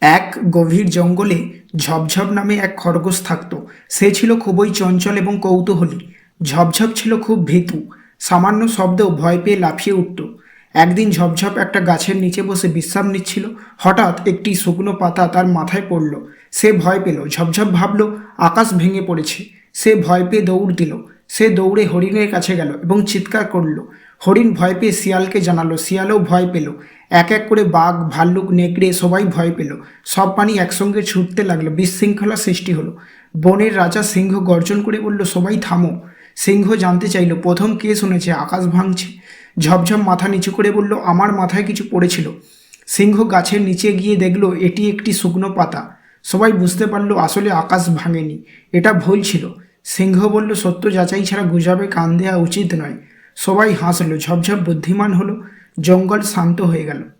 এক গভীর জঙ্গলে ঝপঝপ নামে এক খরগোশ থাকত। সে ছিল খুবই চঞ্চল এবং কৌতূহলী। ঝপঝপ ছিল খুব ভীতু। সামান্য শব্দেও ভয় পেয়ে লাফিয়ে উঠত। একদিন ঝপঝপ একটা গাছের নিচে বসে বিশ্রাম নিচ্ছিল। হঠাৎ একটি শুকনো পাতা তার মাথায় পড়ল। সে ভয় পেল। ঝপঝপ ভাবল, আকাশ ভেঙে পড়েছে। সে ভয় পেয়ে দৌড় দিল। সে দৌড়ে হরিণের কাছে গেল এবং চিৎকার করল। হরিণ ভয় পেয়ে শিয়ালকে জানালো। শিয়ালও ভয় পেল। এক এক করে বাঘ, ভাল্লুক, নেকড়ে সবাই ভয় পেল। সব পানি একসঙ্গে ছুটতে লাগল। বিশৃঙ্খলা সৃষ্টি হলো। বনের রাজা সিংহ গর্জন করে বলল, সবাই থামো। সিংহ জানতে চাইল, প্রথম কে শুনেছে? আকাশ ভাঙছে? ঝপঝপ মাথা নিচু করে বলল, আমার মাথায় কিছু পড়েছিল। সিংহ গাছের নিচে গিয়ে দেখল, এটি একটি শুকনো পাতা। সবাই বুঝতে পারল, আসলে আকাশ ভাঙেনি। এটা ভুল ছিল। সিংহ বলল, সত্য যাচাই ছাড়া গুজাবে, কান দেওয়া উচিত নয়। সবাই হাসলো। ঝপঝপ বুদ্ধিমান হলো। জঙ্গল শান্ত হয়ে গেল।